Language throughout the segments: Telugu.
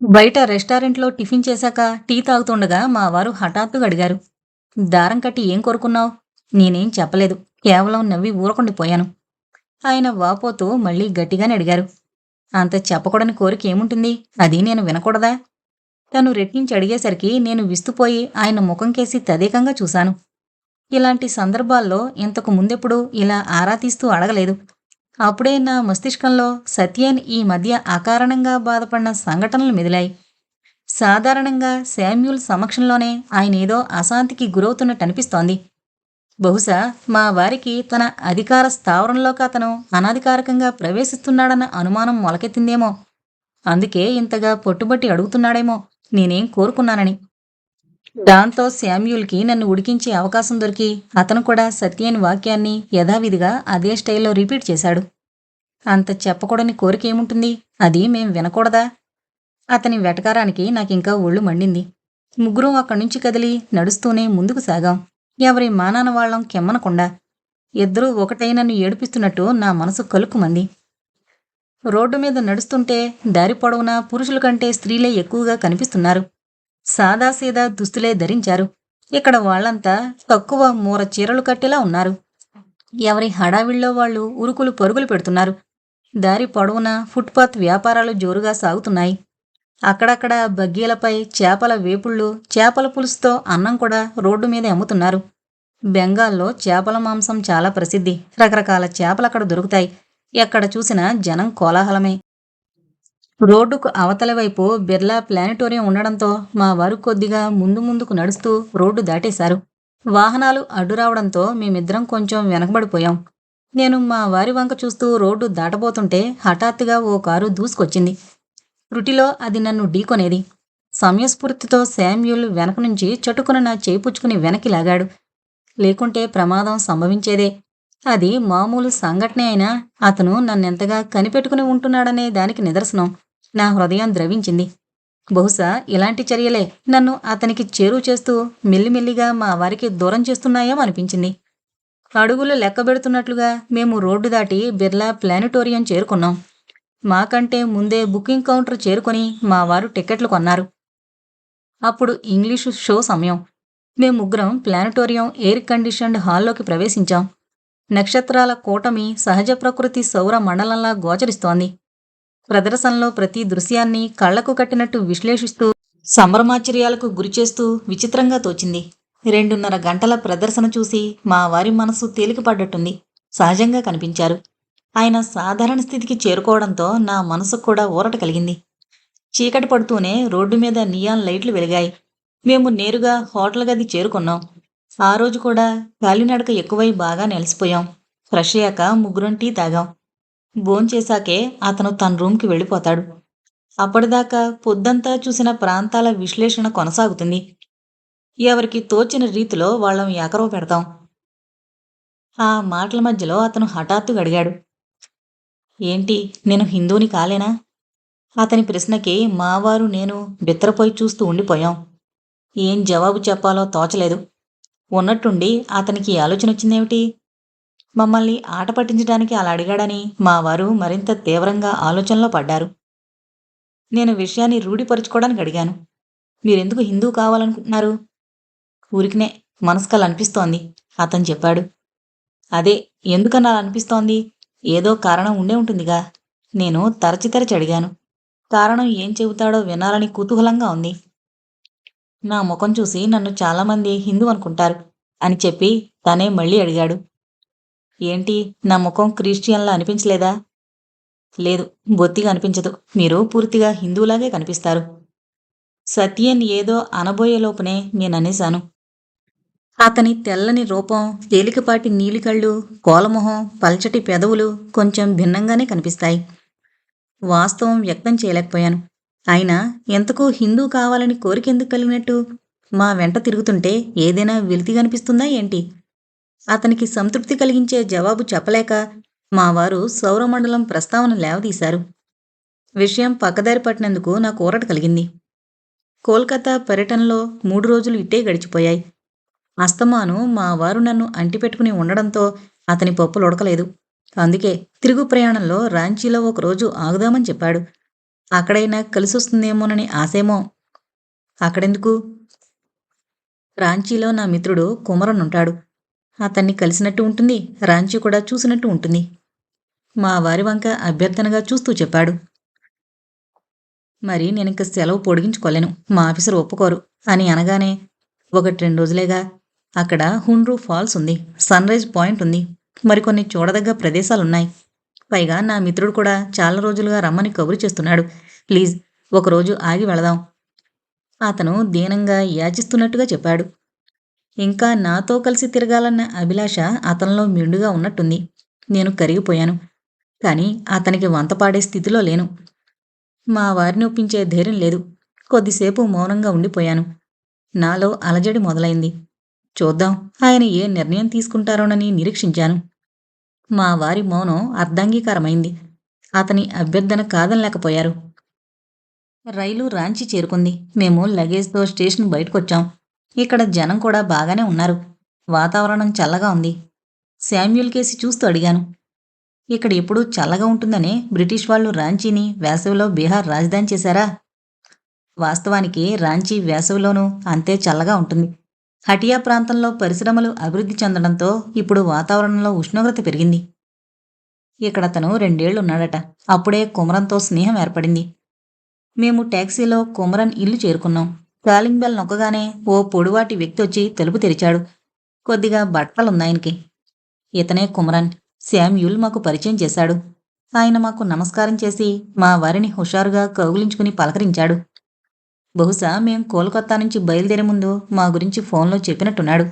బయట రెస్టారెంట్లో టిఫిన్ చేశాక టీ తాగుతుండగా మా వారు హఠాత్తుగా అడిగారు దారం కట్టి ఏం కోరుకున్నావు? నేనేం చెప్పలేదు కేవలం నవ్వి ఊరకుండిపోయాను ఆయన వాపోతూ మళ్ళీ గట్టిగానే అడిగారు అంత చెప్పకూడని కోరిక ఏముంటుంది? అది నేను వినకూడదా? తను రెట్టించి అడిగేసరికి నేను విస్తుపోయి ఆయన ముఖం కేసి తదేకంగా చూశాను. ఇలాంటి సందర్భాల్లో ఇంతకు ముందెప్పుడు ఇలా ఆరా తీస్తూ అడగలేదు. అప్పుడే నా మస్తిష్కంలో సత్యన్ ఈ మధ్య అకారణంగా బాధపడిన సంఘటనలు మెదిలాయి. సాధారణంగా శామ్యూల్ సమక్షంలోనే ఆయన ఏదో అశాంతికి గురవుతున్నట్టు అనిపిస్తోంది. బహుశా మా వారికి తన అధికార స్థావరంలోకి అతను అనధికారికంగా ప్రవేశిస్తున్నాడన్న అనుమానం మొలకెత్తిందేమో. అందుకే ఇంతగా పట్టుబట్టి అడుగుతున్నాడేమో. నేనేం కోరుకున్నానని. దాంతో శామ్యూల్కి నన్ను ఉడికించే అవకాశం దొరికి అతను కూడా సత్యని వాక్యాన్ని యథావిధిగా అదే స్టైల్లో రిపీట్ చేశాడు. అంత చెప్పకూడని కోరిక ఏముంటుంది? అది మేం వినకూడదా? అతని వెటకారానికి నాకింకా ఒళ్ళు మండింది. ముగ్గురం అక్కడి నుంచి కదిలి నడుస్తూనే ముందుకు సాగాం. ఎవరి మానాన వాళ్ళం కెమ్మనకుండా. ఇద్దరూ ఒకటై నన్ను ఏడిపిస్తున్నట్టు నా మనసు కలుక్కుమంది. రోడ్డు మీద నడుస్తుంటే దారి పొడవునా పురుషుల కంటే స్త్రీలే ఎక్కువగా కనిపిస్తున్నారు. సాదాసీదా దుస్తులే ధరించారు. ఇక్కడ వాళ్ళంతా తక్కువ మూర చీరలు కట్టేలా ఉన్నారు. ఎవరి హడావిల్లో వాళ్ళు ఉరుకులు పరుగులు పెడుతున్నారు. దారి పొడవునా ఫుట్పాత్ వ్యాపారాలు జోరుగా సాగుతున్నాయి. అక్కడక్కడ బగ్గీలపై చేపల వేపుళ్ళు చేపల పులుసుతో అన్నం కూడా రోడ్డు మీద అమ్ముతున్నారు. బెంగాల్లో చేపల మాంసం చాలా ప్రసిద్ధి. రకరకాల చేపలు అక్కడ దొరుకుతాయి. ఎక్కడ చూసినా జనం కోలాహలమే. రోడ్డుకు అవతల వైపు బిర్లా ప్లానిటోరియం ఉండడంతో మా వారు కొద్దిగా ముందు ముందుకు నడుస్తూ రోడ్డు దాటేశారు. వాహనాలు అడ్డు రావడంతో మేమిద్దరం కొంచెం వెనకబడిపోయాం. నేను మా వారి వంక చూస్తూ రోడ్డు దాటబోతుంటే హఠాత్తుగా ఓ కారు దూసుకొచ్చింది. రుటిలో అది నన్ను ఢీకొనేది. సమయస్ఫూర్తితో శామ్యూల్ వెనక నుంచి చటుకున నా చేపుచ్చుకుని వెనక్కి లాగాడు. లేకుంటే ప్రమాదం సంభవించేదే. అది మామూలు సంఘటనే అయినా అతను నన్నెంతగా కనిపెట్టుకుని ఉంటున్నాడనే దానికి నిదర్శనం. నా హృదయం ద్రవించింది. బహుశా ఇలాంటి చర్యలే నన్ను అతనికి చేరువు చేస్తూ మెల్లిమెల్లిగా మా వారికి దూరం చేస్తున్నాయేమో అనిపించింది. అడుగులు లెక్కబెడుతున్నట్లుగా మేము రోడ్డు దాటి బిర్లా ప్లానిటోరియం చేరుకున్నాం. మాకంటే ముందే బుకింగ్ కౌంటర్ చేరుకొని మా వారు టికెట్లు కొన్నారు. అప్పుడు ఇంగ్లీషు షో సమయం. మేము ముగ్గురం ప్లానిటోరియం ఎయిర్ కండిషన్డ్ హాల్లోకి ప్రవేశించాం. నక్షత్రాల కూటమి సహజ ప్రకృతి సౌర మండలంలా గోచరిస్తోంది. ప్రదర్శనలో ప్రతి దృశ్యాన్ని కళ్ళకు కట్టినట్టు విశ్లేషిస్తూ సంభ్రమాశ్చర్యాలకు గురిచేస్తూ విచిత్రంగా తోచింది. రెండున్నర గంటల ప్రదర్శన చూసి మా వారి మనసు తేలికపడ్డట్టుంది. సహజంగా కనిపించారు. ఆయన సాధారణ స్థితికి చేరుకోవడంతో నా మనసుకు కూడా ఊరట కలిగింది. చీకటి పడుతూనే రోడ్డు మీద నియాన్ లైట్లు వెలిగాయి. మేము నేరుగా హోటల్ గది చేరుకున్నాం. ఆ రోజు కూడా కాలినడక ఎక్కువై బాగా నెలసిపోయాం. ఫ్రెష్ అయ్యాక ముగ్గురం టీ తాగాం. భోంచేశాకే అతను తన రూమ్కి వెళ్ళిపోతాడు. అప్పటిదాకా పొద్దంతా చూసిన ప్రాంతాల విశ్లేషణ కొనసాగుతుంది. ఎవరికి తోచిన రీతిలో వాళ్ళం ఎకరో పెడతాం. ఆ మాటల మధ్యలో అతను హఠాత్తుగా అడిగాడు. ఏంటి నేను హిందూని కాలేనా? అతని ప్రశ్నకి మావారు నేను బిత్తరపోయి చూస్తూ ఉండిపోయాం. ఏం జవాబు చెప్పాలో తోచలేదు. ఉన్నట్టుండి అతనికి ఆలోచన వచ్చిందేమిటి? మమ్మల్ని ఆట పట్టించడానికి అలా అడిగాడని మా వారు మరింత తీవ్రంగా ఆలోచనలో పడ్డారు. నేను విషయాన్ని రూఢిపరుచుకోవడానికి అడిగాను. మీరెందుకు హిందూ కావాలనుకుంటున్నారు? ఊరికినే మనసుకలు అనిపిస్తోంది అతను చెప్పాడు. అదే ఎందుకన్నా అలా అనిపిస్తోంది? ఏదో కారణం ఉండే ఉంటుందిగా. నేను తరచి తరచి అడిగాను. కారణం ఏం చెబుతాడో వినాలని కుతూహలంగా ఉంది. నా ముఖం చూసి నన్ను చాలామంది హిందూ అనుకుంటారు అని చెప్పి తనే మళ్ళీ అడిగాడు. ఏంటి? నా ముఖం క్రిస్టియన్లా అనిపించలేదా? లేదు బొత్తిగా అనిపించదు. మీరు పూర్తిగా హిందువులాగే కనిపిస్తారు. సత్యన్ ఏదో అనబోయే నేననేశాను నేను అనేశాను. అతని తెల్లని రూపం తేలికపాటి నీలికళ్ళు కోలమొహం పల్చటి పెదవులు కొంచెం భిన్నంగానే కనిపిస్తాయి. వాస్తవం వ్యక్తం చేయలేకపోయాను. అయినా ఎంతకు హిందూ కావాలని కోరికెందుకు కలిగినట్టు? మా వెంట తిరుగుతుంటే ఏదైనా వెలితి కనిపిస్తుందా ఏంటి? అతనికి సంతృప్తి కలిగించే జవాబు చెప్పలేక మా వారు సౌరమండలం ప్రస్తావన లేవదీశారు. విషయం పక్కదారి పట్టినందుకు నాకు ఊరట కలిగింది. కోల్కతా పర్యటనలో మూడు రోజులు ఇట్టే గడిచిపోయాయి. అస్తమాను మా వారు నన్ను అంటిపెట్టుకుని ఉండడంతో అతని పప్పులు ఉడకలేదు అందుకే తిరుగు ప్రయాణంలో రాంచీలో ఒకరోజు ఆగుదామని చెప్పాడు. అక్కడైనా కలిసొస్తుందేమోనని ఆశేమో. అక్కడెందుకు? రాంచీలో నా మిత్రుడు కుమరన్ ఉంటాడు అతన్ని కలిసినట్టు ఉంటుంది రాంచి కూడా చూసినట్టు ఉంటుంది. మా వారి వంక అభ్యర్థనగా చూస్తూ చెప్పాడు. మరి నేను ఇంక సెలవు పొడిగించుకోలేను మా ఆఫీసర్ ఒప్పుకోరు అని అనగానే ఒకటి రెండు రోజులేగా అక్కడ హుండ్రూ ఫాల్స్ ఉంది సన్ రైజ్ పాయింట్ ఉంది మరికొన్ని చూడదగ్గ ప్రదేశాలున్నాయి. పైగా నా మిత్రుడు కూడా చాలా రోజులుగా రమ్మని కబురు చేస్తున్నాడు. ప్లీజ్ ఒకరోజు ఆగి వెళదాం. అతను దీనంగా యాచిస్తున్నట్టుగా చెప్పాడు. ఇంకా నాతో కలిసి తిరగాలన్న అభిలాష అతనిలో మిండుగా ఉన్నట్టుంది. నేను కరిగిపోయాను. కానీ అతనికి వంతపాడే స్థితిలో లేను. మా వారిని ఒప్పించే ధైర్యం లేదు. కొద్దిసేపు మౌనంగా ఉండిపోయాను. నాలో అలజడి మొదలైంది. చూద్దాం ఆయన ఏ నిర్ణయం తీసుకుంటారోనని నిరీక్షించాను. మా వారి మౌనం అర్ధాంగీకారమైంది. అతని అభ్యర్థన కాదనలేకపోయారు. రైలు రాంచి చేరుకుంది. మేము లగేజ్తో స్టేషన్ బయటకొచ్చాం. ఇక్కడ జనం కూడా బాగానే ఉన్నారు. వాతావరణం చల్లగా ఉంది. శామ్యూల్ కేసి చూస్తూ అడిగాను. ఇక్కడ ఎప్పుడూ చల్లగా ఉంటుందనే బ్రిటిష్ వాళ్ళు రాంచీని వేసవిలో బీహార్ రాజధాని చేశారా? వాస్తవానికి రాంచీ వేసవిలోనూ అంతే చల్లగా ఉంటుంది. హటియా ప్రాంతంలో పరిశ్రమలు అభివృద్ధి చెందడంతో ఇప్పుడు వాతావరణంలో ఉష్ణోగ్రత పెరిగింది. ఇక్కడ అతను రెండేళ్ళున్నాడట. అప్పుడే కుమరంతో స్నేహం ఏర్పడింది. మేము ట్యాక్సీలో కుమరన్ ఇల్లు చేరుకున్నాం. కాలింగ్ బెల్ నొక్కగానే ఓ పొడివాటి వ్యక్తి వచ్చి తలుపు తెరిచాడు. కొద్దిగా బట్టలున్నాయనికి. ఇతనే కుమరన్ శామ్యూల్ మాకు పరిచయం చేశాడు. ఆయన మాకు నమస్కారం చేసి మా వారిని హుషారుగా కౌగులించుకుని పలకరించాడు. బహుశా మేం కోల్కత్తా నుంచి బయలుదేరే ముందు మా గురించి ఫోన్లో చెప్పినట్టున్నాడు.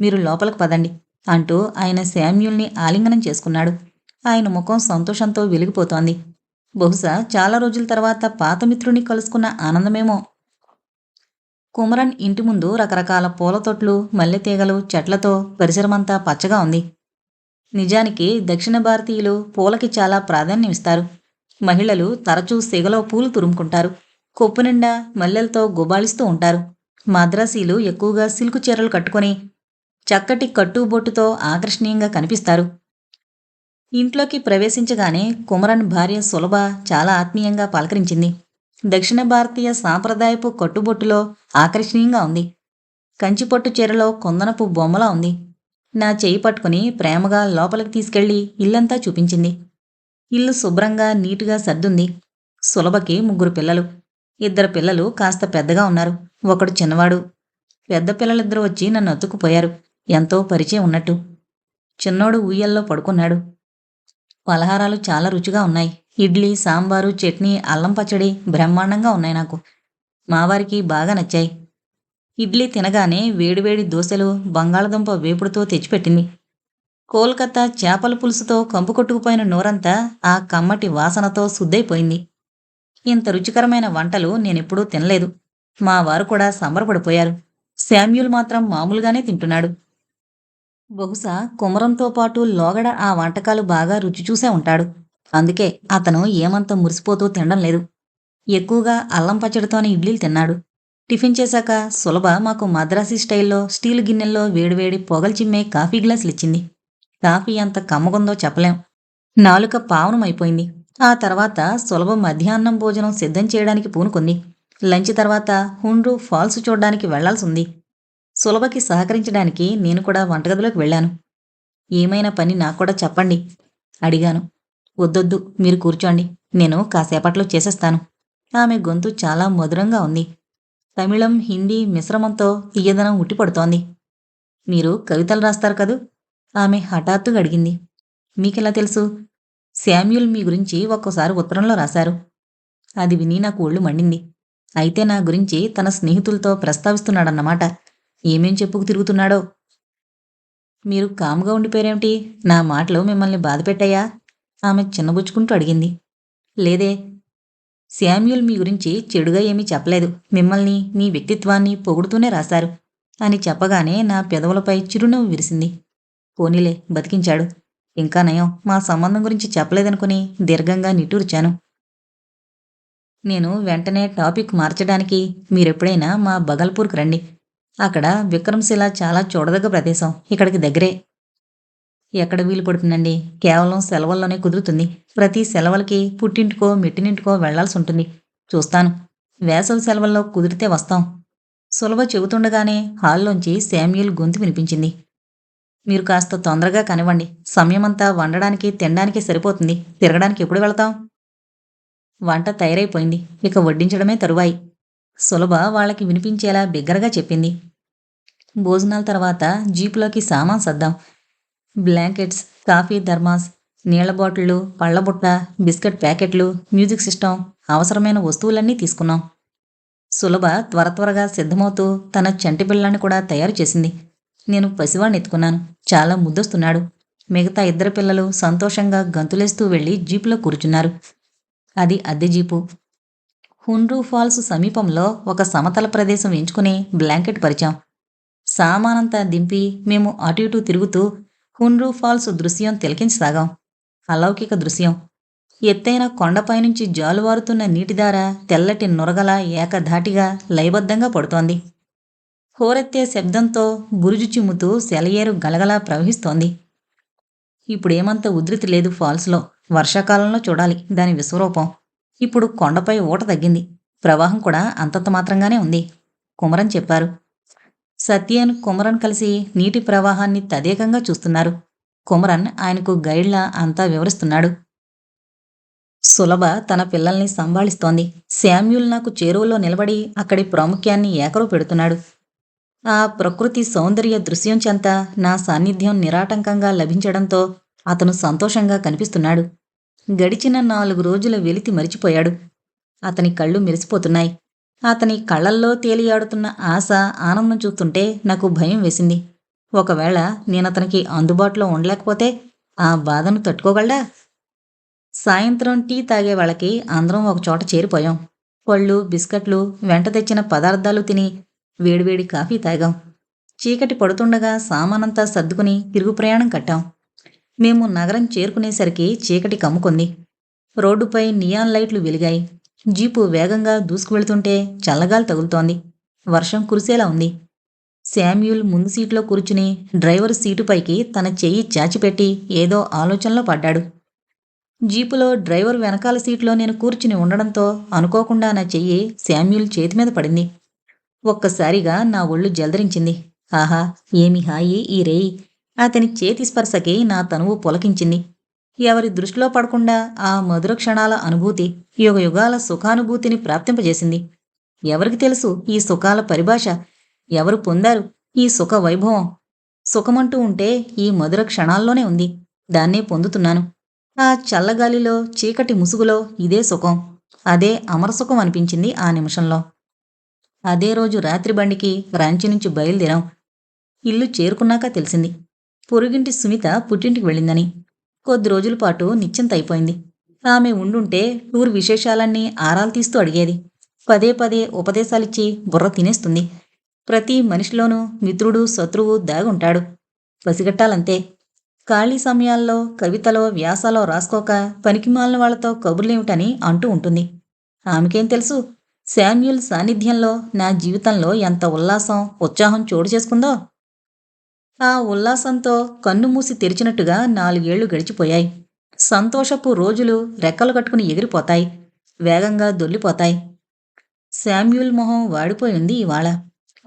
మీరు లోపలికి పదండి అంటూ ఆయన శామ్యూల్ని ఆలింగనం చేసుకున్నాడు. ఆయన ముఖం సంతోషంతో వెలిగిపోతోంది. బహుశా చాలా రోజుల తర్వాత పాత మిత్రుని కలుసుకున్న ఆనందమేమో కుమరన్ ఇంటి ముందు రకరకాల పూల తొట్లు మల్లెతీగలు చెట్లతో పరిసరమంతా పచ్చగా ఉంది. నిజానికి దక్షిణ భారతీయులు పూలకి చాలా ప్రాధాన్యం ఇస్తారు. మహిళలు తరచూ సిగలో పూలు తురుముకుంటారు. కొప్పు నిండా మల్లెలతో గుబాళిస్తూ ఉంటారు. మద్రాసీలు ఎక్కువగా సిల్కు చీరలు కట్టుకొని చక్కటి కట్టుబొట్టుతో ఆకర్షణీయంగా కనిపిస్తారు. ఇంట్లోకి ప్రవేశించగానే కుమరన్ భార్య సులభ చాలా ఆత్మీయంగా పలకరించింది. దక్షిణ భారతీయ సాంప్రదాయపు కట్టుబొట్టులో ఆకర్షణీయంగా ఉంది. కంచిపొట్టు చీరలో కొందనపు బొమ్మలా ఉంది. నా చేయి పట్టుకుని ప్రేమగా లోపలికి తీసుకెళ్ళి ఇల్లంతా చూపించింది. ఇల్లు శుభ్రంగా నీటుగా సర్దుంది. సులభకి ముగ్గురు పిల్లలు. ఇద్దరు పిల్లలు కాస్త పెద్దగా ఉన్నారు. ఒకడు చిన్నవాడు. పెద్ద పిల్లలిద్దరూ వచ్చి నన్ను అతుక్కుపోయారు. ఎంతో పరిచయం ఉన్నట్టు. చిన్నోడు ఊయల్లో పడుకున్నాడు. పలహారాలు చాలా రుచిగా ఉన్నాయి. ఇడ్లీ సాంబారు చట్నీ అల్లం పచ్చడి బ్రహ్మాండంగా ఉన్నాయి నాకు. మావారికి బాగా నచ్చాయి. ఇడ్లీ తినగానే వేడివేడి దోశలు బంగాళదుంప వేపుడుతో తెచ్చిపెట్టింది. కోల్కతా చేపల పులుసుతో కంపు కొట్టుకుపోయిన నోరంతా ఆ కమ్మటి వాసనతో శుద్ధైపోయింది. ఇంత రుచికరమైన వంటలు నేనెప్పుడూ తినలేదు. మా వారు కూడా సంబరపడిపోయారు. శామ్యూల్ మాత్రం మామూలుగానే తింటున్నాడు. బహుశా కుమరంతో పాటు లోగడ ఆ వంటకాలు బాగా రుచి చూసే ఉంటాడు. అందుకే అతను ఏమంత మురిసిపోతూ తినడం లేదు. ఎక్కువగా అల్లం పచ్చడితోనే ఇడ్లీలు తిన్నాడు. టిఫిన్ చేశాక సులభ మాకు మద్రాసీ స్టైల్లో స్టీల్ గిన్నెల్లో వేడివేడి పొగలు చిమ్మే కాఫీ గ్లాసులు ఇచ్చింది. కాఫీ ఎంత కమ్మగుందో చెప్పలేం. నాలుక పావనమైపోయింది ఆ తర్వాత సులభ మధ్యాహ్నం భోజనం సిద్ధం చేయడానికి పూనుకుంది. లంచ్ తర్వాత హుండ్రు ఫాల్స్ చూడడానికి వెళ్ళాల్సి ఉంది. సులభకి సహకరించడానికి నేను కూడా వంటగదిలోకి వెళ్ళాను. ఏమైనా పని నాకు కూడా చెప్పండి. అడిగాను. వద్దొద్దు మీరు కూర్చోండి. నేను కాసేపట్లో చేసేస్తాను. ఆమె గొంతు చాలా మధురంగా ఉంది. తమిళం హిందీ మిశ్రమంతో తీయదనం ఉట్టిపడుతోంది. మీరు కవితలు రాస్తారు కదూ? ఆమె హఠాత్తుగా అడిగింది. మీకెలా తెలుసు? శామ్యూల్ మీ గురించి ఒక్కోసారి ఉత్తరంలో రాశారు. అది విని నాకు ఒళ్ళు మండింది. అయితే నా గురించి తన స్నేహితులతో ప్రస్తావిస్తున్నాడన్నమాట. ఏమేం చెప్పుకు తిరుగుతున్నాడో? మీరు కాముగా ఉండిపోయారేమిటి? నా మాటలు మిమ్మల్ని బాధపెట్టాయా? ఆమె చిన్నబుచ్చుకుంటూ అడిగింది. లేదే శామ్యూల్ మీ గురించి చెడుగా ఏమీ చెప్పలేదు. మిమ్మల్ని మీ వ్యక్తిత్వాన్ని పొగుడుతూనే రాశారు. అని చెప్పగానే నా పెదవులపై చిరునవ్వు విరిసింది. పోనీలే బతికించాడు. ఇంకా నయం మా సంబంధం గురించి చెప్పలేదనుకుని దీర్ఘంగా నిట్టూర్చాను. నేను వెంటనే టాపిక్ మార్చడానికి మీరెప్పుడైనా మా బగల్పూర్కి రండి. అక్కడ విక్రమ్శిల చాలా చూడదగ్గ ప్రదేశం. ఇక్కడికి దగ్గరే. ఎక్కడ వీలు పడుతుందండి? కేవలం సెలవుల్లోనే కుదురుతుంది. ప్రతి సెలవులకి పుట్టింటికో మెట్టినింటికో వెళ్ళాల్సి ఉంటుంది. చూస్తాను. వేసవి సెలవుల్లో కుదిరితే వస్తాం. సులభ చెబుతుండగానే హాల్లోంచి శామ్యుల్ గొంతు వినిపించింది. మీరు కాస్త తొందరగా కనివ్వండి. సమయమంతా వండడానికి తినడానికి సరిపోతుంది. తిరగడానికి ఎప్పుడు వెళతాం? వంట తయారైపోయింది. ఇక వడ్డించడమే తరువాయి. సులభ వాళ్ళకి వినిపించేలా బిగ్గరగా చెప్పింది. భోజనాల తర్వాత జీపులోకి సామాన్ సర్దాం. బ్లాంకెట్స్ కాఫీ థర్మాస్ నీళ్ళ బాటిళ్ళు పళ్ళబుట్ట బిస్కెట్ ప్యాకెట్లు మ్యూజిక్ సిస్టమ్ అవసరమైన వస్తువులన్నీ తీసుకున్నాం. సులభ త్వర త్వరగా సిద్ధమవుతూ తన చంటి పిల్లాన్ని కూడా తయారు చేసింది. నేను పసివాణ్ణి ఎత్తుకున్నాను. చాలా ముద్దొస్తున్నాడు. మిగతా ఇద్దరు పిల్లలు సంతోషంగా గంతులేస్తూ వెళ్ళి జీపులో కూర్చున్నారు. అది అద్దె జీపు. హుండ్రూ ఫాల్స్ సమీపంలో ఒక సమతల ప్రదేశం ఎంచుకుని బ్లాంకెట్ పరిచాం. సామానంతా దింపి మేము అటు ఇటు తిరుగుతూ కున్రూ ఫాల్స్ దృశ్యం తిలకించసాగాం. అలౌకిక దృశ్యం. ఎత్తైన కొండపైనుంచి జాలువారుతున్న నీటిధార తెల్లటి నురగల ఏకధాటిగా లయబద్ధంగా పడుతోంది. హోరెత్తే శబ్దంతో గురుజు చిమ్ముతూ సెలయేరు గలగలా ప్రవహిస్తోంది. ఇప్పుడేమంత ఉధృతి లేదు ఫాల్స్లో. వర్షాకాలంలో చూడాలి దాని విశ్వరూపం. ఇప్పుడు కొండపై ఊట తగ్గింది. ప్రవాహం కూడా అంతంత మాత్రంగానే ఉంది. కుమరం చెప్పారు. సత్యన్ కుమరన్ కలిసి నీటి ప్రవాహాన్ని తదేకంగా చూస్తున్నారు. కుమరన్ ఆయనకు గైడ్లా అంతా వివరిస్తున్నాడు. సులభ తన పిల్లల్ని సంభాళిస్తోంది. శామ్యూల్ నాకు చేరువలో నిలబడి అక్కడి ప్రాముఖ్యాన్ని ఏకరు పెడుతున్నాడు. ఆ ప్రకృతి సౌందర్య దృశ్యం చెంత నా సాన్నిధ్యం నిరాటంకంగా లభించడంతో అతను సంతోషంగా కనిపిస్తున్నాడు. గడిచిన నాలుగు రోజుల వెలితి మరిచిపోయాడు. అతని కళ్ళు మెరిసిపోతున్నాయి. అతని కళ్ళల్లో తేలియాడుతున్న ఆశ ఆనందం చూస్తుంటే నాకు భయం వేసింది. ఒకవేళ నేను అతనికి అందుబాటులో ఉండలేకపోతే ఆ బాధను తట్టుకోగలడా? సాయంత్రం టీ తాగే వాళ్ళకి అందరం ఒకచోట చేరిపోయాం. పళ్ళు బిస్కెట్లు వెంట తెచ్చిన పదార్థాలు తిని వేడివేడి కాఫీ తాగాం. చీకటి పడుతుండగా సామానంతా సర్దుకుని తిరుగు ప్రయాణం కట్టాం. మేము నగరం చేరుకునేసరికి చీకటి కమ్ముకుంది. రోడ్డుపై నియాన్ లైట్లు వెలిగాయి. జీపు వేగంగా దూసుకువెళ్తుంటే చల్లగాలి తగులుతోంది. వర్షం కురిసేలా ఉంది. శామ్యూల్ ముందు సీట్లో కూర్చుని డ్రైవర్ సీటుపైకి తన చెయ్యి చాచిపెట్టి ఏదో ఆలోచనలో పడ్డాడు. జీపులో డ్రైవర్ వెనకాల సీట్లో నేను కూర్చుని ఉండడంతో అనుకోకుండా నా చెయ్యి శామ్యూల్ చేతి మీద పడింది. ఒక్కసారిగా నా ఒళ్ళు జలదరించింది. ఆహా ఏమి హాయి ఈ రేయి. అతని చేతి స్పర్శకి నా తనువు పులకించింది. ఎవరి దృష్టిలో పడకుండా ఆ మధుర క్షణాల అనుభూతి యుగ యుగాల సుఖానుభూతిని ప్రాప్తింపజేసింది. ఎవరికి తెలుసు ఈ సుఖాల పరిభాష? ఎవరు పొందారు ఈ సుఖ వైభవం? సుఖమంటూ ఉంటే ఈ మధుర క్షణాల్లోనే ఉంది. దాన్నే పొందుతున్నాను. ఆ చల్లగాలిలో చీకటి ముసుగులో ఇదే సుఖం. అదే అమరసుఖం అనిపించింది ఆ నిమిషంలో. అదే రోజు రాత్రి బండికి రాంచి నుంచి బయలుదేరాం. ఇల్లు చేరుకున్నాక తెలిసింది. పొరుగింటి సుమిత పుట్టింటికి వెళ్ళిందని. కొద్ది రోజుల పాటు నిశ్చింతైపోయింది ఆమె ఉండుంటే టూర్ విశేషాలన్నీ ఆరాలు తీస్తూ అడిగేది. పదే పదే ఉపదేశాలిచ్చి బుర్ర తినేస్తుంది. ప్రతి మనిషిలోనూ మిత్రుడు శత్రువు దాగుంటాడు. పసిగట్టాలంతే. ఖాళీ సమయాల్లో కవితలో వ్యాసాలో రాసుకోక పనికిమాలిన వాళ్ళతో కబుర్లేమిటని అంటూ ఉంటుంది. ఆమెకేం తెలుసు? శామ్యూల్ సాన్నిధ్యంలో నా జీవితంలో ఎంత ఉల్లాసం ఉత్సాహం చోటు చేసుకుందో? ఆ ఉల్లాసంతో కన్ను మూసి తెరిచినట్టుగా నాలుగేళ్ళు గడిచిపోయాయి. సంతోషపు రోజులు రెక్కలు కట్టుకుని ఎగిరిపోతాయి. వేగంగా దొల్లిపోతాయి. శామ్యూల్ మొహం వాడిపోయింది ఇవాళ.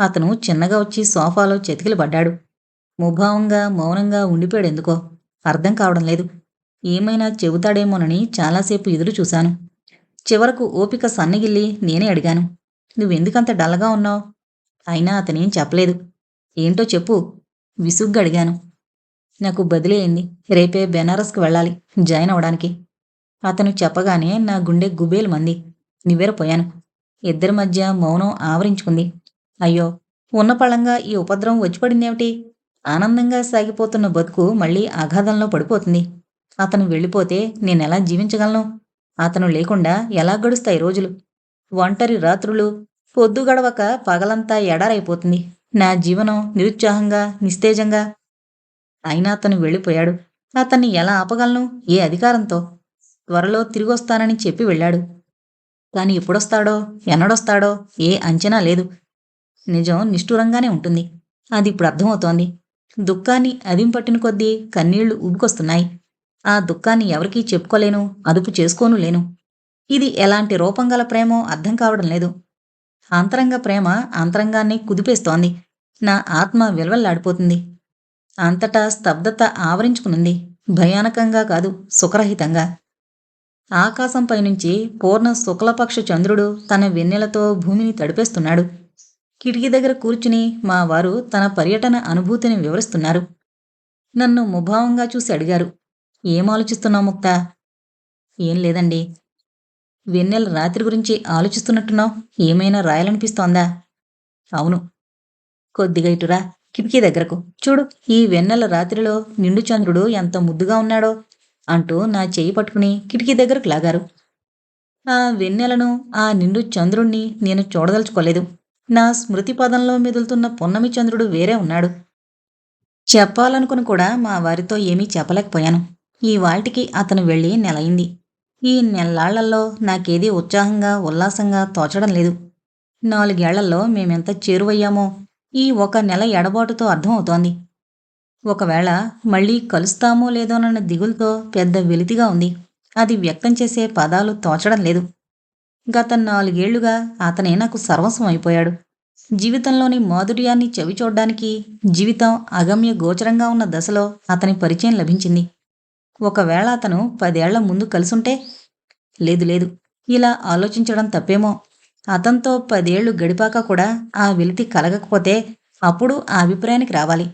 అతను చిన్నగా వచ్చి సోఫాలో చెతికిలు పడ్డాడు. ముభావంగా మౌనంగా ఉండిపోయాడు ఎందుకో. అర్థం కావడం లేదు. ఏమైనా చెబుతాడేమోనని చాలాసేపు ఎదురు చూశాను. చివరకు ఓపిక సన్నగిల్లి నేనే అడిగాను. నువ్వెందుకంత డల్గా ఉన్నావు? అయినా అతనేం చెప్పలేదు. ఏంటో చెప్పు. విసుగ్గా అడిగాను నాకు బదిలీ అయింది. రేపే బెనారస్కి వెళ్ళాలి. జాయిన్ అవడానికి. అతను చెప్పగానే నా గుండె గుబేలు మంది నివ్వెరపోయాను. ఇద్దరి మధ్య మౌనం ఆవరించుకుంది. అయ్యో ఉన్నపళంగా ఈ ఉపద్రవం వచ్చిపడిందేమిటి? ఆనందంగా సాగిపోతున్న బతుకు మళ్ళీ అగాధంలో పడిపోతుంది. అతను వెళ్ళిపోతే నేనెలా జీవించగలను? అతను లేకుండా ఎలా గడుస్తాయి రోజులు? ఒంటరి రాత్రులు పొద్దు గడవక పగలంతా ఎడారైపోతుంది. నా జీవనం నిరుత్సాహంగా నిస్తేజంగా. అయినా అతను వెళ్ళిపోయాడు. అతన్ని ఎలా ఆపగలను? ఏ అధికారంతో? త్వరలో తిరిగొస్తానని చెప్పి వెళ్ళాడు. కాని ఎప్పుడొస్తాడో ఎన్నడొస్తాడో ఏ అంచనా లేదు. నిజం నిష్ఠూరంగానే ఉంటుంది. అది ఇప్పుడు అర్థమవుతోంది. దుఃఖాన్ని అదింపట్టిన కొద్దీ కన్నీళ్ళు ఉబ్బుకొస్తున్నాయి ఆ దుఃఖాన్ని ఎవరికీ చెప్పుకోలేను అదుపు చేసుకోను లేను. ఇది ఎలాంటి రూపం గల ప్రేమో అర్థం కావడం లేదు. అంతరంగ ప్రేమ అంతరంగాన్ని కుదిపేస్తోంది. నా ఆత్మ విలవల్లాడిపోతుంది. అంతటా స్తబ్దత ఆవరించుకునుంది. భయానకంగా కాదు సుఖరహితంగా. ఆకాశంపై నుంచి పూర్ణ శుక్లపక్ష చంద్రుడు తన వెన్నెలతో భూమిని తడిపేస్తున్నాడు. కిటికీ దగ్గర కూర్చుని మా వారు తన పర్యటన అనుభూతిని వివరిస్తున్నారు. నన్ను ముభావంగా చూసి అడిగారు. ఏం ఆలోచిస్తున్నావు ముక్తా? ఏం లేదండి. వెన్నెల రాత్రి గురించి ఆలోచిస్తున్నట్టున్నావు? ఏమైనా రాయాలనిపిస్తోందా? అవును. కొద్దిగా ఇటురా కిటికీ దగ్గరకు. చూడు ఈ వెన్నెల రాత్రిలో నిండు చంద్రుడు ఎంత ముద్దుగా ఉన్నాడో అంటూ నా చేయి పట్టుకుని కిటికీ దగ్గరకు లాగారు. ఆ వెన్నెలను ఆ నిండు చంద్రుణ్ణి నేను చూడదలుచుకోలేదు. నా స్మృతి పదంలో మెదులుతున్న పున్నమి చంద్రుడు వేరే ఉన్నాడు. చెప్పాలనుకుని కూడా మా వారితో ఏమీ చెప్పలేకపోయాను. ఈ వాటికి అతను వెళ్ళి నెలయింది. ఈ నెల్లాళ్ళలో నాకేది ఉత్సాహంగా ఉల్లాసంగా తోచడం లేదు. నాలుగేళ్ళలో మేమెంత చేరువయ్యామో ఈ ఒక నెల ఎడబాటుతో అర్థమవుతోంది. ఒకవేళ మళ్ళీ కలుస్తామో లేదోనన్న దిగులుతో పెద్ద వెలితిగా ఉంది. అది వ్యక్తం చేసే పదాలు తోచడం లేదు. గత నాలుగేళ్ళుగా అతనే నాకు సర్వస్వం అయిపోయాడు. జీవితంలోని మాధుర్యాన్ని చవిచూడ్డానికి జీవితం అగమ్య గోచరంగా ఉన్న దశలో అతని పరిచయం లభించింది. ఒకవేళ అతను పదేళ్ళ ముందు కలిసుంటే? లేదు లేదు. ఇలా ఆలోచించడం తప్పేమో. అతనితో పదేళ్ళు గడిపాక కూడా ఆ వెలితి కలగకపోతే అప్పుడు ఆ అభిప్రాయానికి రావాలి.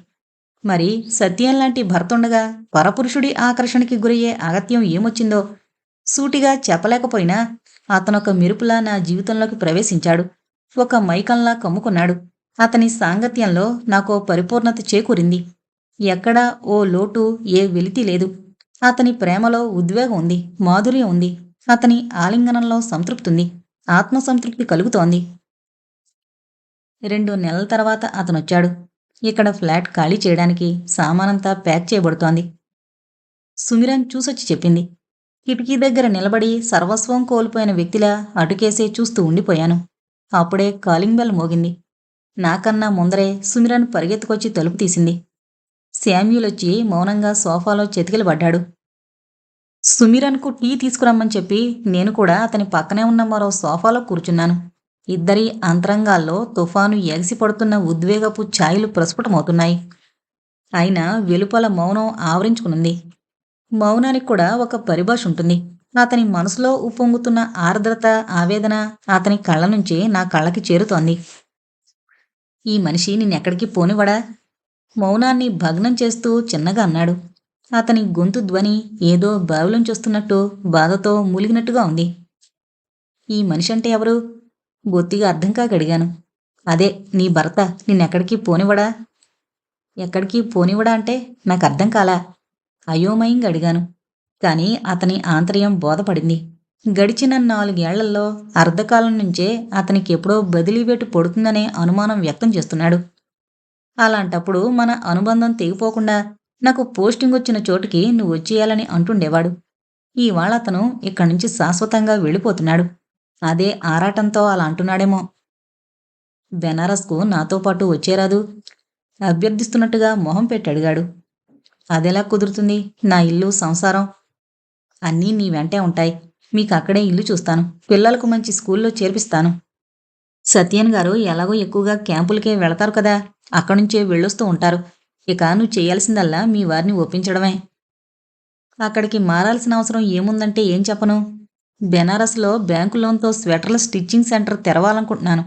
మరి సత్యం లాంటి భర్తుండగా పరపురుషుడి ఆకర్షణకి గురయ్యే అగత్యం ఏమొచ్చిందో? సూటిగా చెప్పలేకపోయినా అతనొక మెరుపులా నా జీవితంలోకి ప్రవేశించాడు. ఒక మైకంలా కమ్ముకున్నాడు. అతని సాంగత్యంలో నాకో పరిపూర్ణత చేకూరింది. ఎక్కడా ఓ లోటు ఏ వెలితి లేదు. అతని ప్రేమలో ఉద్వేగం ఉంది మాధుర్యం ఉంది. అతని ఆలింగనంలో సంతృప్తి ఉంది ఆత్మసంతృప్తి కలుగుతోంది. రెండు నెలల తర్వాత అతనొచ్చాడు. ఇక్కడ ఫ్లాట్ ఖాళీ చేయడానికి సామానంతా ప్యాక్ చేయబడుతోంది. సుమిరన్ చూసొచ్చి చెప్పింది. కిటికీ దగ్గర నిలబడి సర్వస్వం కోల్పోయిన వ్యక్తిలా అటుకేసే చూస్తూ ఉండిపోయాను. అప్పుడే కాలింగ్ బెల్ మోగింది. నాకన్నా ముందరే సుమిరన్ పరిగెత్తుకొచ్చి తలుపు తీసింది. శామ్యులొచ్చి మౌనంగా సోఫాలో చెతికిలబడ్డాడు. సుమిరన్కు టీ తీసుకురమ్మని చెప్పి నేను కూడా అతని పక్కనే ఉన్న మరో సోఫాలో కూర్చున్నాను. ఇద్దరి అంతరంగాల్లో తుఫాను ఎగసిపడుతున్న ఉద్వేగపు ఛాయలు ప్రస్ఫుటమవుతున్నాయి. అయినా వెలుపల మౌనం ఆవరించుకునుంది. మౌనానికి కూడా ఒక పరిభాష ఉంటుంది. అతని మనసులో ఉప్పొంగుతున్న ఆర్ద్రత ఆవేదన అతని కళ్ళ నుంచి నా కళ్ళకి చేరుతోంది. ఈ మనిషి నిన్నెక్కడికి పోనివడా మౌనాన్ని భగ్నం చేస్తూ చిన్నగా అన్నాడు. అతని గొంతు ధ్వని ఏదో బావిలోంచొస్తున్నట్టు బాధతో మూలిగినట్టుగా ఉంది. ఈ మనిషి అంటే ఎవరు? బొత్తిగా అర్థం కాక అడిగాను. అదే నీ భర్త నిన్నెక్కడికి పోనివ్వడా? ఎక్కడికి పోనివ్వడా అంటే నాకు అర్థం కాలా? అయోమయంగా అడిగాను. కానీ అతని ఆంతర్యం బోధపడింది. గడిచిన నాలుగేళ్ళలో అర్ధకాలం నుంచే అతనికి ఎప్పుడో బదిలీవేటు పడుతుందనే అనుమానం వ్యక్తం చేస్తున్నాడు. అలాంటప్పుడు మన అనుబంధం తెగిపోకుండా నాకు పోస్టింగ్ వచ్చిన చోటుకి నువ్వు వచ్చేయాలని అంటుండేవాడు. ఇవాళ అతను ఇక్కడి నుంచి శాశ్వతంగా వెళ్ళిపోతున్నాడు. అదే ఆరాటంతో అలా అంటున్నాడేమో. బెనారస్కు నాతో పాటు వచ్చేరాదు. అభ్యర్థిస్తున్నట్టుగా మొహం పెట్టి అడిగాడు. అదెలా కుదురుతుంది నా ఇల్లు సంసారం? అన్నీ నీ వెంటే ఉంటాయి. మీకు అక్కడే ఇల్లు చూస్తాను. పిల్లలకు మంచి స్కూల్లో చేర్పిస్తాను. సత్యన్ గారు ఎలాగో ఎక్కువగా క్యాంపులకే వెళతారు కదా. అక్కడి నుంచే వెళ్ళొస్తూ ఉంటారు. ఇక నువ్వు చేయాల్సిందల్లా మీ వారిని ఒప్పించడమే. అక్కడికి మారాల్సిన అవసరం ఏముందంటే ఏం చెప్పను? బెనారస్లో బ్యాంకు లోన్తో స్వెటర్ల స్టిచ్చింగ్ సెంటర్ తెరవాలనుకుంటున్నాను.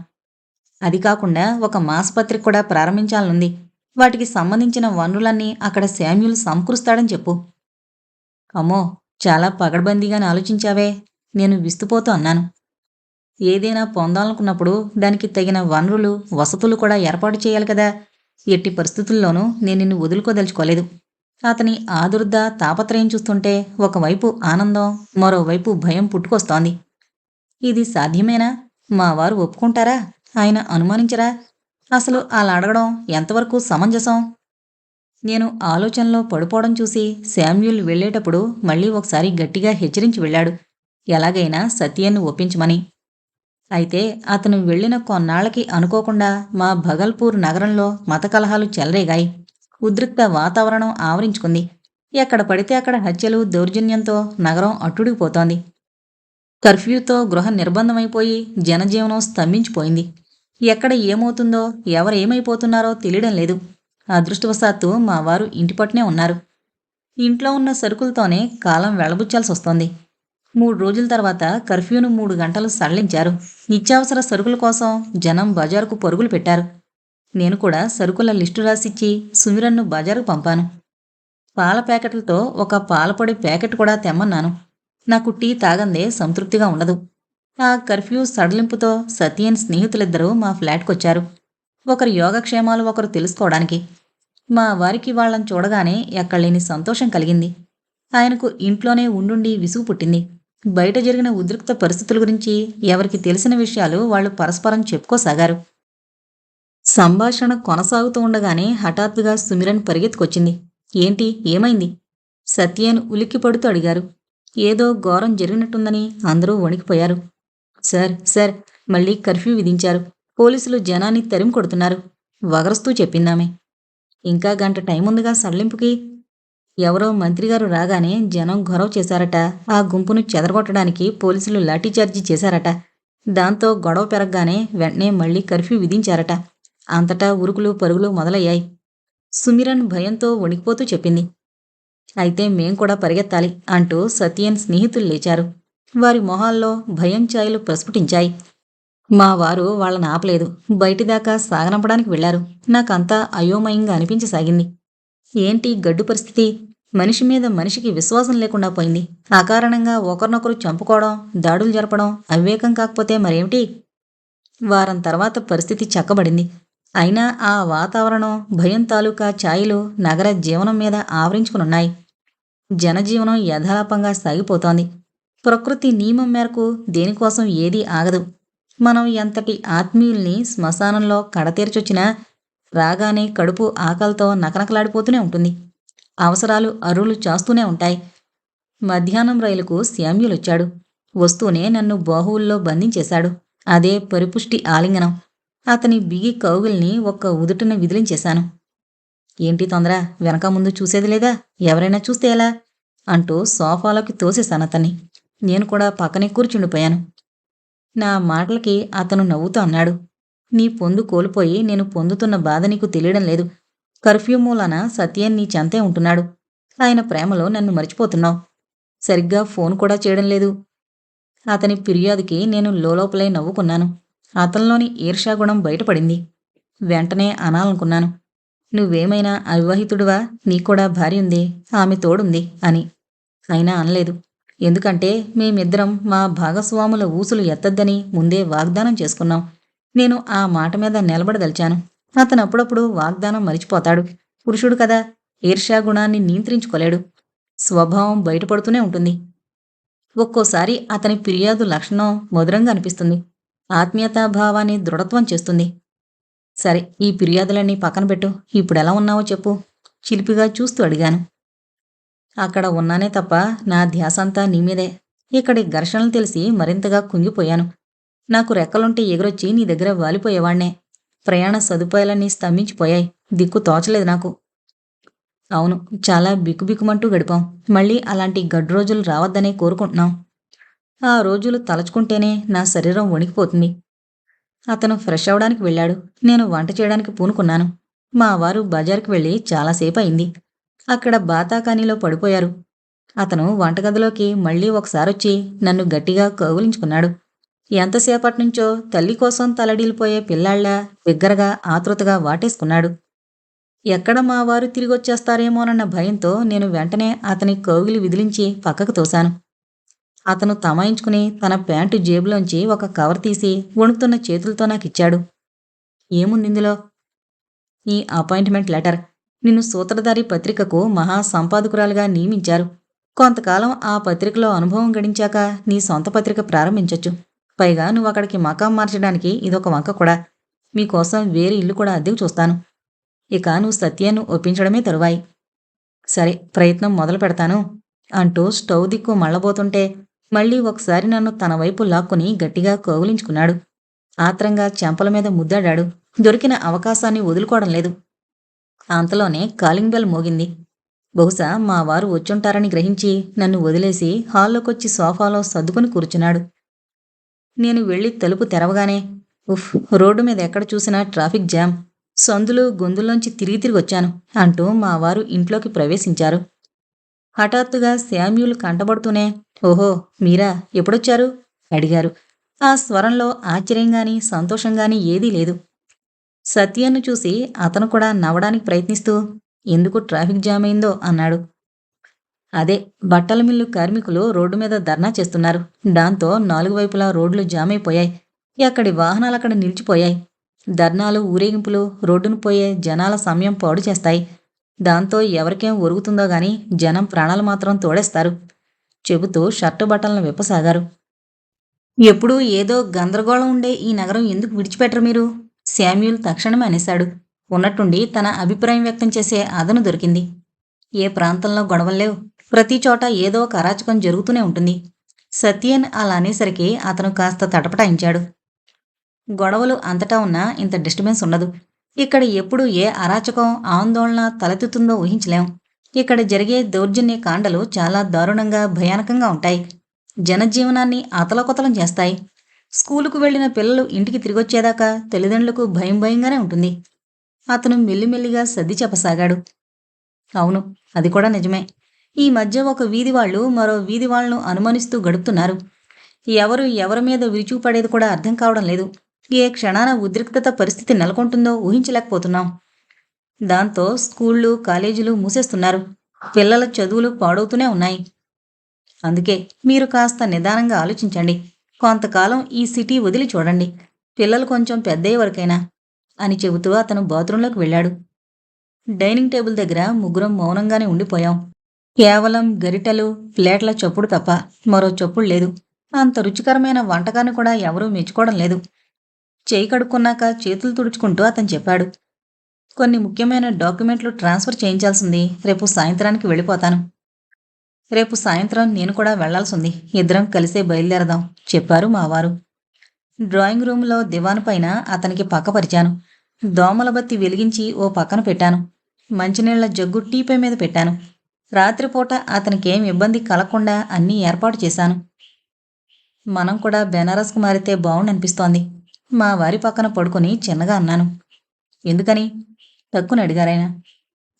అది కాకుండా ఒక మాసపత్రిక కూడా ప్రారంభించాలనుంది. వాటికి సంబంధించిన వనరులన్నీ అక్కడ శామ్యుల్ సమకూరుస్తాడని చెప్పు. అమ్మో చాలా పగడ్బందీగానే ఆలోచించావే. నేను విస్తుపోతూ అన్నాను. ఏదైనా పొందాలనుకున్నప్పుడు దానికి తగిన వనరులు వసతులు కూడా ఏర్పాటు చేయాలి కదా. ఎట్టి పరిస్థితుల్లోనూ నేను నిన్ను వదులుకోదలుచుకోలేదు. అతని ఆదుర్ద తాపత్రయం చూస్తుంటే ఒకవైపు ఆనందం మరోవైపు భయం పుట్టుకొస్తోంది. ఇది సాధ్యమేనా? మా వారు ఒప్పుకుంటారా? ఆయన అనుమానించరా? అసలు అలా అడగడం ఎంతవరకు సమంజసం? నేను ఆలోచనలో పడిపోవడం చూసి శామ్యుల్ వెళ్ళేటప్పుడు మళ్ళీ ఒకసారి గట్టిగా హెచ్చరించి వెళ్ళాడు. ఎలాగైనా సత్యాన్ని ఒప్పించమని. అయితే అతను వెళ్ళిన కొన్నాళ్ళకి అనుకోకుండా మా భగల్పూర్ నగరంలో మత కలహాలు చెలరేగాయి. ఉద్రిక్త వాతావరణం ఆవరించుకుంది. ఎక్కడ పడితే అక్కడ హత్యలు దౌర్జన్యంతో నగరం అట్టుడికిపోతోంది కర్ఫ్యూతో గృహ నిర్బంధమైపోయి జనజీవనం స్తంభించిపోయింది. ఎక్కడ ఏమవుతుందో ఎవరు ఏమైపోతున్నారో తెలియడం లేదు. అదృష్టవశాత్తు మా వారు ఇంటి పట్టునే ఉన్నారు. ఇంట్లో ఉన్న సరుకులతోనే కాలం వెళ్ళబుచ్చాల్సి వస్తోంది మూడు రోజుల తర్వాత కర్ఫ్యూను మూడు గంటలు సడలించారు. నిత్యావసర సరుకుల కోసం జనం బజారుకు పరుగులు పెట్టారు. నేను కూడా సరుకుల లిస్టు రాసిచ్చి సుమిరన్ను బజారుకు పంపాను. పాల ప్యాకెట్లతో ఒక పాలపొడి ప్యాకెట్ కూడా తెమ్మన్నాను. నాకు టీ తాగందే సంతృప్తిగా ఉండదు. ఆ కర్ఫ్యూ సడలింపుతో సత్యన్ స్నేహితులిద్దరూ మా ఫ్లాట్కొచ్చారు. ఒకరు యోగక్షేమాలు ఒకరు తెలుసుకోవడానికి. మా వారికి వాళ్ళని చూడగానే ఎక్కడలేని సంతోషం కలిగింది. ఆయనకు ఇంట్లోనే ఉండుండి విసుగు పుట్టింది. బయట జరిగిన ఉద్రిక్త పరిస్థితుల గురించి ఎవరికి తెలిసిన విషయాలు వాళ్ళు పరస్పరం చెప్పుకోసాగారు. సంభాషణ కొనసాగుతూ ఉండగానే హఠాత్తుగా సుమిరన్ పరిగెత్తుకొచ్చింది. ఏంటి? ఏమైంది? సత్యన్ ఉలిక్కిపడుతూ అడిగారు. ఏదో ఘోరం జరిగినట్టుందని అందరూ వణికిపోయారు. సార్ సార్ మళ్ళీ కర్ఫ్యూ విధించారు. పోలీసులు జనాన్ని తరిమి కొడుతున్నారు. వగరుస్తూ చెప్పిందామే. ఇంకా గంట టైం ఉందిగా సడలింపుకి ఎవరో మంత్రిగారు రాగానే జనం గొరవ చేశారట. ఆ గుంపును చెదరగొట్టడానికి పోలీసులు లాఠీచార్జీ చేశారట. దాంతో గొడవ పెరగగానే వెంటనే మళ్ళీ కర్ఫ్యూ విధించారట. అంతటా ఉరుకులు పరుగులు మొదలయ్యాయి. సుమిరన్ భయంతో వణికిపోతూ చెప్పింది. అయితే మేం కూడా పరిగెత్తాలి అంటూ సత్యన్ స్నేహితులు లేచారు. వారి మొహాల్లో భయం ఛాయలు ప్రస్ఫుటించాయి. మా వారు వాళ్ళని ఆపలేదు. బయటిదాకా సాగనంపడానికి వెళ్ళారు నాకంతా అయోమయంగా అనిపించసాగింది. ఏంటి గడ్డు పరిస్థితి? మనిషి మీద మనిషికి విశ్వాసం లేకుండా పోయింది. అకారణంగా ఒకరినొకరు చంపుకోవడం దాడులు జరపడం అవివేకం కాకపోతే మరేమిటి? వారం తర్వాత పరిస్థితి చక్కబడింది. అయినా ఆ వాతావరణం భయం తాలూకా ఛాయలు నగర జీవనం మీద ఆవరించుకునున్నాయి. జనజీవనం యథాలాపంగా సాగిపోతోంది. ప్రకృతి నియమం మేరకు దేనికోసం ఏదీ ఆగదు. మనం ఎంతటి ఆత్మీయుల్ని శ్మశానంలో కడతీర్చొచ్చినా రాగానే కడుపు ఆకలితో నకనకలాడిపోతూనే ఉంటుంది. అవసరాలు అరువులు చాస్తూనే ఉంటాయి. మధ్యాహ్నం రైలుకు శామ్యులొచ్చాడు వస్తూనే నన్ను బాహువుల్లో బంధించేశాడు. అదే పరిపుష్టి ఆలింగనం. అతని బిగి కౌగిల్ని ఒక్క ఉదుటిన విదిలించేశాను. ఏంటి తొందర? వెనక ముందు చూసేది లేదా? ఎవరైనా చూస్తే ఎలా? అంటూ సోఫాలోకి తోసేశాను అతన్ని. నేను కూడా పక్కనే కూర్చుండిపోయాను. నా మాటలకి అతను నవ్వుతూ అన్నాడు. నీ పొందు కోల్పోయి నేను పొందుతున్న బాధ నీకు తెలియడం లేదు. కర్ఫ్యూ మూలాన సత్యన్ నీ చెంతే ఉంటున్నాడు. ఆయన ప్రేమలో నన్ను మర్చిపోతున్నావు. సరిగ్గా ఫోన్ కూడా చేయడం లేదు. అతని ఫిర్యాదుకి నేను లోలోపలై నవ్వుకున్నాను. అతనిలోని ఈర్షాగుణం బయటపడింది. వెంటనే అనాలనుకున్నాను. నువ్వేమైనా అవివాహితుడివా? నీకూడా భార్య ఉంది. ఆమె తోడుంది అని. అయినా అనలేదు. ఎందుకంటే మేమిద్దరం మా భాగస్వాముల ఊసులు ఎత్తద్దని ముందే వాగ్దానం చేసుకున్నాం. నేను ఆ మాట మీద నిలబడదలిచాను. అతను అప్పుడప్పుడు వాగ్దానం మరిచిపోతాడు. పురుషుడు కదా ఈర్ష్యాగుణాన్ని నియంత్రించుకోలేడు. స్వభావం బయటపడుతూనే ఉంటుంది. ఒక్కోసారి అతని ఫిర్యాదు లక్షణం మధురంగా అనిపిస్తుంది. ఆత్మీయతాభావాన్ని దృఢత్వం చేస్తుంది. సరే ఈ ఫిర్యాదులన్నీ పక్కన పెట్టు. ఇప్పుడెలా ఉన్నావో చెప్పు. చిలిపిగా చూస్తూ అడిగాను. అక్కడ ఉన్నానే తప్ప నా ధ్యాసంతా నీ మీదే. ఇక్కడి ఘర్షణలు తెలిసి మరింతగా కుంగిపోయాను. నాకు రెక్కలుంటే ఎగురొచ్చి నీ దగ్గర వాలిపోయేవాణ్ణే. ప్రయాణ సదుపాయాలన్నీ స్తంభించిపోయాయి. దిక్కు తోచలేదు నాకు. అవును చాలా బిక్కుబిక్కుమంటూ గడిపాం. మళ్ళీ అలాంటి గడ్డు రోజులు రావద్దనే కోరుకుంటున్నాం. ఆ రోజులు తలచుకుంటేనే నా శరీరం వణికిపోతుంది. అతను ఫ్రెష్ అవడానికి వెళ్ళాడు. నేను వంట చేయడానికి పూనుకున్నాను. మా వారు బజార్కి వెళ్ళి చాలాసేపు అయింది అక్కడ బాతాకానీలో పడిపోయారు. అతను వంటగదిలోకి మళ్ళీ ఒకసారొచ్చి నన్ను గట్టిగా కౌగులించుకున్నాడు. ఎంతసేపట్నుంచో తల్లి కోసం తలడిల్లిపోయే పిల్లాళ్ళ బిగ్గరగా ఆతృతగా వాటేసుకున్నాడు. ఎక్కడ మా వారు తిరిగొచ్చేస్తారేమోనన్న భయంతో నేను వెంటనే అతని కౌగిలి విదిలించి పక్కకు తోశాను. అతను తమాయించుకుని తన ప్యాంటు జేబులోంచి ఒక కవర్ తీసి వణుకుతున్న చేతులతో నాకిచ్చాడు. ఏముందిందులో? ఈ అపాయింట్మెంట్ లెటర్. నిన్ను సూత్రధారి పత్రికకు మహా సంపాదకురాలుగా నియమించారు. కొంతకాలం ఆ పత్రికలో అనుభవం గడించాక నీ సొంత పత్రిక ప్రారంభించొచ్చు. పైగా నువ్వు అక్కడికి మకాం మార్చడానికి ఇదొక వంక కూడా. మీకోసం వేరే ఇల్లు కూడా అద్దెకు చూస్తాను. ఇక నువ్వు సత్యను ఒప్పించడమే తరువాయి. సరే ప్రయత్నం మొదలు పెడతాను అంటూ స్టవ్ దిక్కు మళ్ళబోతుంటే మళ్ళీ ఒకసారి నన్ను తన వైపు లాక్కుని గట్టిగా కౌగులించుకున్నాడు ఆత్రంగా చెంపల మీద ముద్దాడాడు. దొరికిన అవకాశాన్ని వదులుకోవడం లేదు. అంతలోనే కాలింగ్ బెల్ మోగింది. బహుశా మా వారు వచ్చుంటారని గ్రహించి నన్ను వదిలేసి హాల్లోకొచ్చి సోఫాలో సర్దుకుని కూర్చున్నాడు. నేను వెళ్ళి తలుపు తెరవగానే ఉఫ్ రోడ్డు మీద ఎక్కడ చూసినా ట్రాఫిక్ జామ్. సందులు గొంతుల్లోంచి తిరిగి తిరిగి వచ్చాను అంటూ మా వారు ఇంట్లోకి ప్రవేశించారు. హఠాత్తుగా శామ్యూల్ కంటబడుతూనే ఓహో మీరా? ఎప్పుడొచ్చారు? అడిగారు. ఆ స్వరంలో ఆశ్చర్యంగాని సంతోషంగాని ఏదీ లేదు. సత్యను చూసి అతను కూడా నవ్వడానికి ప్రయత్నిస్తూ ఎందుకు ట్రాఫిక్ జామ్ అయిందో? అన్నాడు. అదే బట్టల మిల్లు కార్మికులు రోడ్డు మీద ధర్నా చేస్తున్నారు. దాంతో నాలుగు వైపులా రోడ్లు జామైపోయాయి. అయిపోయాయి వాహనాలు అక్కడ నిలిచిపోయాయి. ధర్నాలు ఊరేగింపులు రోడ్డును పోయే జనాల సమయం పాడు చేస్తాయి. దాంతో ఎవరికేం ఒరుగుతుందో గాని జనం ప్రాణాలు మాత్రం తోడేస్తారు. చెబుతూ షర్టు బట్టలను విప్పసాగారు. ఎప్పుడూ ఏదో గందరగోళం ఉండే ఈ నగరం ఎందుకు విడిచిపెట్టరు మీరు? శామ్యూల్ తక్షణమే అనేశాడు. ఉన్నట్టుండి తన అభిప్రాయం వ్యక్తం చేసే అదను దొరికింది. ఏ ప్రాంతంలో గొడవల్లేవు ప్రతి చోట ఏదో ఒక అరాచకం జరుగుతూనే ఉంటుంది. సత్యన్ అలా అనేసరికి అతను కాస్త తటపటాయించాడు. గొడవలు అంతటా ఉన్నా ఇంత డిస్టర్బెన్స్ ఉండదు. ఇక్కడ ఎప్పుడు ఏ అరాచకం ఆందోళన తలెత్తుతుందో ఊహించలేం. ఇక్కడ జరిగే దౌర్జన్య కాండలు చాలా దారుణంగా భయానకంగా ఉంటాయి. జనజీవనాన్ని అతలకొతలం చేస్తాయి. స్కూలుకు వెళ్ళిన పిల్లలు ఇంటికి తిరిగొచ్చేదాకా తల్లిదండ్రులకు భయం భయంగానే ఉంటుంది. అతను మెల్లిమెల్లిగా సర్ది చెప్పసాగాడు. అవును అది కూడా నిజమే. ఈ మధ్య ఒక వీధి వాళ్ళు మరో వీధి వాళ్ళను అనుమానిస్తూ గడుపుతున్నారు. ఎవరు ఎవరి మీద విరుచుకుపడేది కూడా అర్థం కావడం లేదు. ఏ క్షణాన ఉద్రిక్తత పరిస్థితి నెలకొంటుందో ఊహించలేకపోతున్నాం. దాంతో స్కూళ్ళు కాలేజీలు మూసేస్తున్నారు. పిల్లల చదువులు పాడవుతూనే ఉన్నాయి. అందుకే మీరు కాస్త నిదానంగా ఆలోచించండి. కొంతకాలం ఈ సిటీ వదిలి చూడండి. పిల్లలు కొంచెం పెద్దయ్యే వరకైనా అని చెబుతూ అతను బాత్రూంలోకి వెళ్ళాడు. డైనింగ్ టేబుల్ దగ్గర ముగ్గురం మౌనంగానే ఉండిపోయాం. కేవలం గరిటెలు ప్లేట్ల చప్పుడు తప్ప మరో చప్పుడు లేదు. అంత రుచికరమైన వంటకాన్ని కూడా ఎవరూ మెచ్చుకోవడం లేదు. చేయి కడుక్కున్నాక చేతులు తుడుచుకుంటూ అతను చెప్పాడు. కొన్ని ముఖ్యమైన డాక్యుమెంట్లు ట్రాన్స్ఫర్ చేయించాల్సింది రేపు సాయంత్రానికి వెళ్ళిపోతాను. రేపు సాయంత్రం నేను కూడా వెళ్ళాల్సింది ఇద్దరం కలిసే బయలుదేరదాం చెప్పారు మావారు. డ్రాయింగ్ రూమ్లో దివాన్ పైన అతనికి పక్కపరిచాను దోమల బత్తి వెలిగించి ఓ పక్కన పెట్టాను. మంచినీళ్ళ జగ్గు టీపై మీద పెట్టాను. రాత్రిపూట అతనికేం ఇబ్బంది కలగకుండా అన్నీ ఏర్పాటు చేశాను. మనం కూడా బెనారస్కు మారితే బాగుండనిపిస్తోంది మా వారి పక్కన పడుకొని చిన్నగా అన్నాను. ఎందుకని? తక్కువని అడిగారాయన.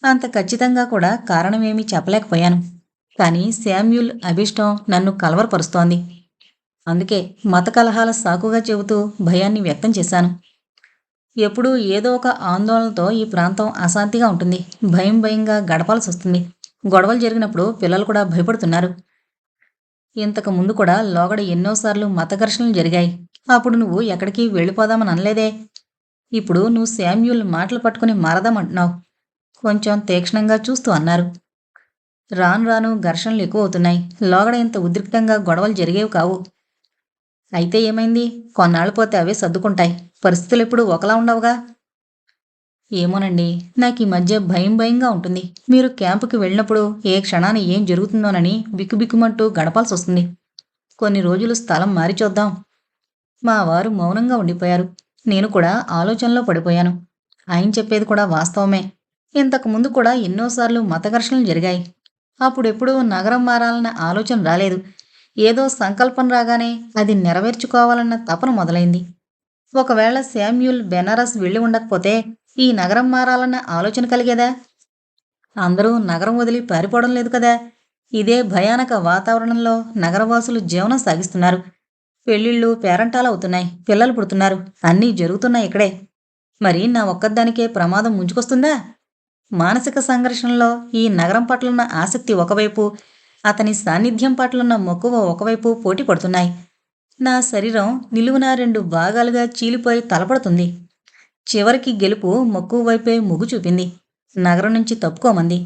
అంత ఖచ్చితంగా కూడా కారణమేమీ చెప్పలేకపోయాను. కానీ శామ్యూల్ అభిష్టం నన్ను కలవరపరుస్తోంది. అందుకే మత కలహాల సాకుగా చెబుతూ భయాన్ని వ్యక్తం చేశాను. ఎప్పుడూ ఏదో ఒక ఆందోళనతో ఈ ప్రాంతం అశాంతిగా ఉంటుంది. భయం భయంగా గడపాల్సి వస్తుంది గొడవలు జరిగినప్పుడు పిల్లలు కూడా భయపడుతున్నారు. ఇంతకు ముందు కూడా లోగడ ఎన్నోసార్లు మత ఘర్షణలు జరిగాయి. అప్పుడు నువ్వు ఎక్కడికి వెళ్ళిపోదామని అనలేదే. ఇప్పుడు నువ్వు శామ్యూల్ మాటలు పట్టుకుని మారదామంటున్నావు. కొంచెం తీక్షణంగా చూస్తూ అన్నారు. రాను రాను ఘర్షణలు ఎక్కువ అవుతున్నాయి లోగడ ఇంత ఉద్రిక్తంగా గొడవలు జరిగేవి కావు. అయితే ఏమైంది? కొన్నాళ్ళు పోతే అవే సర్దుకుంటాయి. పరిస్థితులు ఎప్పుడు ఒకలా ఉండవుగా. ఏమోనండి నాకు ఈ మధ్య భయం భయంగా ఉంటుంది. మీరు క్యాంపుకి వెళ్ళినప్పుడు ఏ క్షణాన ఏం జరుగుతుందోనని బిక్కుబిక్కుమంటూ గడపాల్సి వస్తుంది కొన్ని రోజులు స్థలం మారి చూద్దాం. మా వారు మౌనంగా ఉండిపోయారు. నేను కూడా ఆలోచనలో పడిపోయాను. ఆయన చెప్పేది కూడా వాస్తవమే. ఇంతకు ముందు కూడా ఎన్నోసార్లు మత ఘర్షణలు జరిగాయి. అప్పుడెప్పుడూ నగరం మారాలన్న ఆలోచన రాలేదు. ఏదో సంకల్పం రాగానే అది నెరవేర్చుకోవాలన్న తపన మొదలైంది. ఒకవేళ శామ్యూల్ బెనారస్ వెళ్ళి ఉండకపోతే ఈ నగరం మారాలన్న ఆలోచన కలిగేదా? అందరూ నగరం వదిలి పారిపోవడం లేదు కదా. ఇదే భయానక వాతావరణంలో నగరవాసులు జీవనం సాగిస్తున్నారు. పెళ్ళిళ్ళు పేరంటాలు అవుతున్నాయి. పిల్లలు పుడుతున్నారు. అన్నీ జరుగుతున్నాయి ఇక్కడే. మరి నా ఒక్కదానికే ప్రమాదం ముంచుకొస్తుందా? మానసిక సంఘర్షణలో ఈ నగరం పట్లున్న ఆసక్తి ఒకవైపు అతని సాన్నిధ్యం పట్లున్న మక్కువ ఒకవైపు పోటీ పడుతున్నాయి. నా శరీరం నిలువున రెండు భాగాలుగా చీలిపోయి తలపడుతుంది. చివరికి గెలుపు మక్కువ వైపే మొగ్గు చూపింది. నగరం నుంచి తప్పుకోమంది.